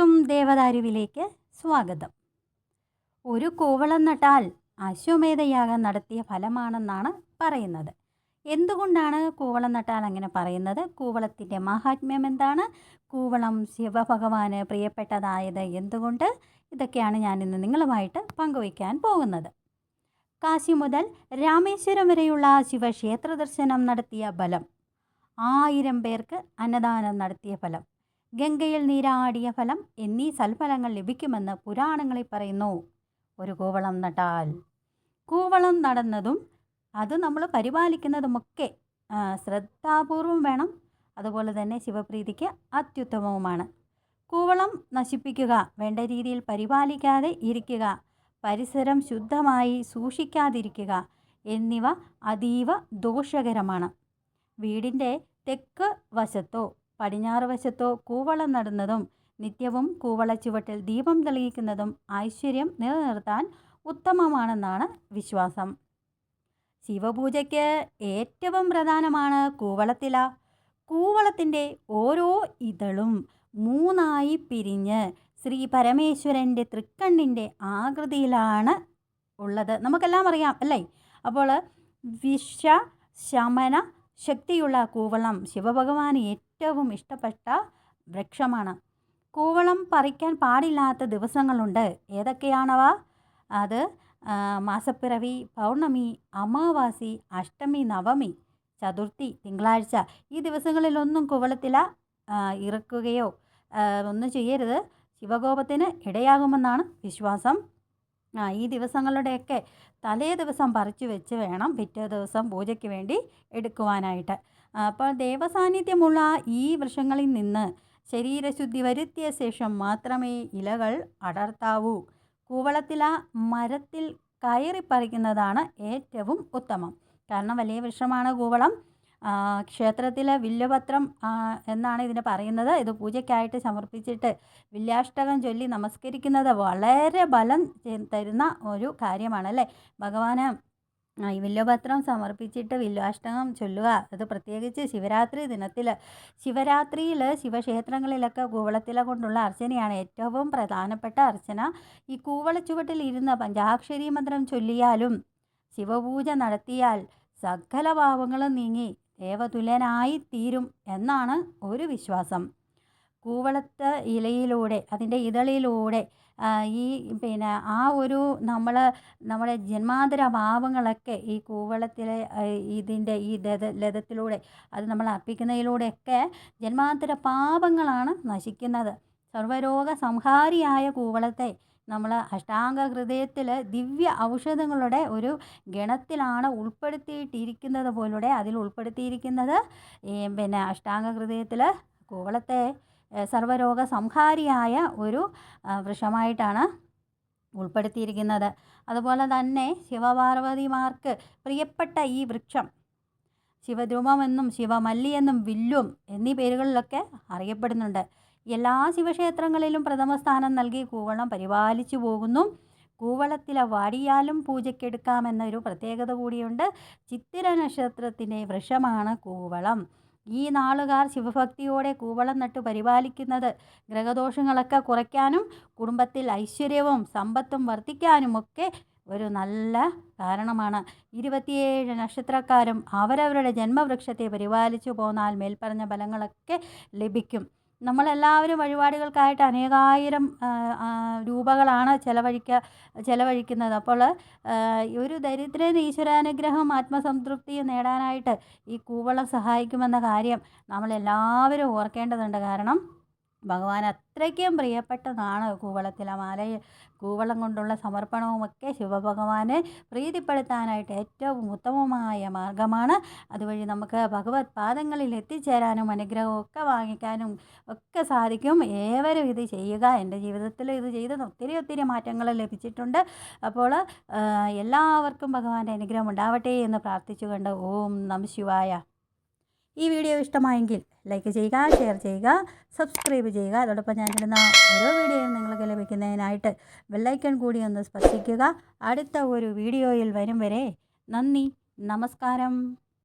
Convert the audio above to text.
എല്ലാവർക്കും ദേവദാരുവിലേക്ക് സ്വാഗതം. ഒരു കൂവളം നട്ടാൽ അശ്വമേധയാഗം നടത്തിയ ഫലമാണെന്നാണ് പറയുന്നത്. എന്തുകൊണ്ടാണ് കൂവളം നട്ടാൽ അങ്ങനെ പറയുന്നത്? കൂവളത്തിന്റെ മഹാത്മ്യം എന്താണ്? കൂവളം ശിവഭഗവാന് പ്രിയപ്പെട്ടതായത് എന്തുകൊണ്ട്? ഇതൊക്കെയാണ് ഞാൻ ഇന്ന് നിങ്ങളുമായിട്ട് പങ്കുവയ്ക്കാൻ പോകുന്നത്. കാശി മുതൽ രാമേശ്വരം വരെയുള്ള ശിവക്ഷേത്ര ദർശനം നടത്തിയ ഫലം. ആയിരം പേർക്ക് അന്നദാനം നടത്തിയ ഫലം. ഗംഗയിൽ നീരാടിയ ഫലം എന്നീ സൽഫലങ്ങൾ ലഭിക്കുമെന്ന് പുരാണങ്ങളിൽ പറയുന്നു. ഒരു കൂവളം നട്ടാൽ. കൂവളം നടന്നതും അത് നമ്മൾ പരിപാലിക്കുന്നതുമൊക്കെ ശ്രദ്ധാപൂർവം വേണം. അതുപോലെ തന്നെ ശിവപ്രീതിക്ക് അത്യുത്തമവുമാണ്. കൂവളം നശിപ്പിക്കുക വേണ്ട രീതിയിൽ പരിപാലിക്കാതെ ഇരിക്കുക പരിസരം ശുദ്ധമായി സൂക്ഷിക്കാതിരിക്കുക എന്നിവ അതീവ ദോഷകരമാണ്. വീടിന്റെ തെക്ക് വശത്തോ പടിഞ്ഞാറ് വശത്തോ കൂവളം നടുന്നതും നിത്യവും കൂവള ചുവട്ടിൽ ദീപം തെളിയിക്കുന്നതും ഐശ്വര്യം നിലനിർത്താൻ ഉത്തമമാണെന്നാണ് വിശ്വാസം. ശിവപൂജയ്ക്ക് ഏറ്റവും പ്രധാനമാണ് കൂവളത്തില. കൂവളത്തിന്റെ ഓരോ ഇതളും മൂന്നായി പിരിഞ്ഞ് ശ്രീ പരമേശ്വരന്റെ തൃക്കണ്ണിന്റെ ആകൃതിയിലാണ് ഉള്ളത്. നമുക്കെല്ലാം അറിയാം അല്ലേ? അപ്പോൾ വിഷ ശമന ശക്തിയുള്ള കൂവളം ശിവഭഗവാന് ഏറ്റവും ഇഷ്ടപ്പെട്ട വൃക്ഷമാണ്. കൂവളം പറിക്കാൻ പാടില്ലാത്ത ദിവസങ്ങളുണ്ട്. ഏതൊക്കെയാണവ? അത് മാസപ്പിറവി പൗർണമി അമാവാസി അഷ്ടമി നവമി ചതുർത്ഥി തിങ്കളാഴ്ച. ഈ ദിവസങ്ങളിലൊന്നും കുവളത്തില ഇറക്കുകയോ ഒന്നും ചെയ്യരുത്. ശിവകോപത്തിന് ഇടയാകുമെന്നാണ് വിശ്വാസം. ആ ഈ ദിവസങ്ങളുടെയൊക്കെ തലേ ദിവസം പറിച്ചു വെച്ച് വേണം പിറ്റേ ദിവസം പൂജയ്ക്ക് വേണ്ടി എടുക്കുവാനായിട്ട്. അപ്പോൾ ദേവസാന്നിധ്യമുള്ള ഈ വൃക്ഷങ്ങളിൽ നിന്ന് ശരീരശുദ്ധി വരുത്തിയ ശേഷം മാത്രമേ ഇലകൾ അടർത്താവൂ. കൂവളത്തില മരത്തിൽ കയറി പറിക്കുന്നതാണ് ഏറ്റവും ഉത്തമം. കാരണം വലിയ വൃക്ഷമാണ് കൂവളം. ക്ഷേത്രത്തിലെ വില്ലുപത്രം എന്നാണ് ഇതിന് പറയുന്നത്. ഇത് പൂജയ്ക്കായിട്ട് സമർപ്പിച്ചിട്ട് വില്യാഷ്ടകം ചൊല്ലി നമസ്കരിക്കുന്നത് വളരെ ബലം തരുന്ന ഒരു കാര്യമാണ് അല്ലേ? ഭഗവാന് ഈ വില്ലുപത്രം സമർപ്പിച്ചിട്ട് വില്വാഷ്ടകം ചൊല്ലുക അത് പ്രത്യേകിച്ച് ശിവരാത്രി ദിനത്തിൽ ശിവരാത്രിയിൽ ശിവക്ഷേത്രങ്ങളിലൊക്കെ കൂവളത്തില കൊണ്ടുള്ള അർച്ചനയാണ് ഏറ്റവും പ്രധാനപ്പെട്ട അർച്ചന. ഈ കൂവളച്ചുവട്ടിൽ ഇരുന്ന് പഞ്ചാക്ഷരി മന്ത്രം ചൊല്ലിയാലും ശിവപൂജ നടത്തിയാൽ സകല പാവങ്ങളും നീങ്ങി ദേവതുല്യനായി തീരും എന്നാണ് ഒരു വിശ്വാസം. കൂവളത്ത് ഇലയിലൂടെ അതിന്റെ ഇതളിലൂടെ ഈ പിന്നെ ആ ഒരു നമ്മൾ നമ്മുടെ ജന്മാന്തര ഭാവങ്ങളൊക്കെ ഈ കൂവളത്തിലെ ഇതിന്റെ ഈ ലത ലതത്തിലൂടെ അത് നമ്മൾ അർപ്പിക്കുന്നതിലൂടെയൊക്കെ ജന്മാന്തര പാപങ്ങളാണ് നശിക്കുന്നത്. സർവരോഗ സംഹാരിയായ കൂവളത്തെ നമ്മൾ അഷ്ടാംഗ ഹൃദയത്തിൽ ദിവ്യ ഔഷധങ്ങളുടെ ഒരു ഗണത്തിലാണ് ഉൾപ്പെടുത്തിയിട്ടിരിക്കുന്നത് പോലൂടെ അതിൽ ഉൾപ്പെടുത്തിയിരിക്കുന്നത് പിന്നെ അഷ്ടാംഗ ഹൃദയത്തിൽ കൂവളത്തെ സർവരോഗ സംഹാരിയായ ഒരു വൃക്ഷമായിട്ടാണ് ഉൾപ്പെടുത്തിയിരിക്കുന്നത്. അതുപോലെ തന്നെ ശിവപാർവതിമാർക്ക് പ്രിയപ്പെട്ട ഈ വൃക്ഷം ശിവധ്രുവമെന്നും ശിവമല്ലി എന്നും വില്ലും എന്നീ പേരുകളിലൊക്കെ അറിയപ്പെടുന്നുണ്ട്. എല്ലാ ശിവക്ഷേത്രങ്ങളിലും പ്രഥമ സ്ഥാനം നൽകി കൂവളം പരിപാലിച്ചു പോകുന്നു. കൂവളത്തിലെ വാടിയാലും പൂജയ്ക്കെടുക്കാമെന്നൊരു പ്രത്യേകത കൂടിയുണ്ട്. ചിത്തിര നക്ഷത്രത്തിന്റെ വൃക്ഷമാണ് കൂവളം. ഈ നാളുകാർ ശിവഭക്തിയോടെ കൂവളം നട്ടു പരിപാലിക്കുന്നത് ഗ്രഹദോഷങ്ങളൊക്കെ കുറയ്ക്കാനും കുടുംബത്തിൽ ഐശ്വര്യവും സമ്പത്തും വർദ്ധിക്കാനും ഒക്കെ ഒരു നല്ല കാരണമാണ്. ഇരുപത്തിയേഴ് നക്ഷത്രക്കാരും അവരവരുടെ ജന്മവൃക്ഷത്തെ പരിപാലിച്ചു പോന്നാൽ മേൽപ്പറഞ്ഞ ഫലങ്ങളൊക്കെ ലഭിക്കും. നമ്മളെല്ലാവരും വഴിപാടുകൾക്കായിട്ട് അനേകായിരം രൂപകളാണ് ചെലവഴിക്ക ചെലവഴിക്കുന്നത്. അപ്പോൾ ഒരു ദരിദ്രന് ഈശ്വരാനുഗ്രഹം ആത്മസംതൃപ്തിയും നേടാനായിട്ട് ഈ കൂവളം സഹായിക്കുമെന്ന കാര്യം നമ്മളെല്ലാവരും ഓർക്കേണ്ടതുണ്ട്. കാരണം ഭഗവാൻ അത്രയ്ക്കും പ്രിയപ്പെട്ടതാണ് കൂവളത്തിലെ മാല കൂവളം കൊണ്ടുള്ള സമർപ്പണവുമൊക്കെ ശിവഭഗവാനെ പ്രീതിപ്പെടുത്താനായിട്ട് ഏറ്റവും ഉത്തമമായ മാർഗമാണ്. അതുവഴി നമുക്ക് ഭഗവത് പാദങ്ങളിൽ എത്തിച്ചേരാനും അനുഗ്രഹമൊക്കെ വാങ്ങിക്കാനും ഒക്കെ സാധിക്കും. ഏവരും ഇത് ചെയ്യുക. എന്റെ ജീവിതത്തിൽ ഇത് ചെയ്ത് ഒത്തിരി ഒത്തിരി മാറ്റങ്ങൾ ലഭിച്ചിട്ടുണ്ട്. അപ്പോൾ എല്ലാവർക്കും ഭഗവാന്റെ അനുഗ്രഹം ഉണ്ടാവട്ടെ എന്ന് പ്രാർത്ഥിച്ചുകൊണ്ട് ഓം നമ ശിവായ. ഈ വീഡിയോ ഇഷ്ടമായെങ്കിൽ ലൈക്ക് ചെയ്യുക ഷെയർ ചെയ്യുക സബ്സ്ക്രൈബ് ചെയ്യുക. അതോടൊപ്പം ഞാനിടുന്ന ഓരോ വീഡിയോയും നിങ്ങൾക്ക് ലഭിക്കുന്നതിനായിട്ട് ബെല്ലൈക്കൺ കൂടി ഒന്ന് സ്പർശിക്കുക. അടുത്ത ഒരു വീഡിയോയിൽ വരും വരെ നന്ദി നമസ്കാരം.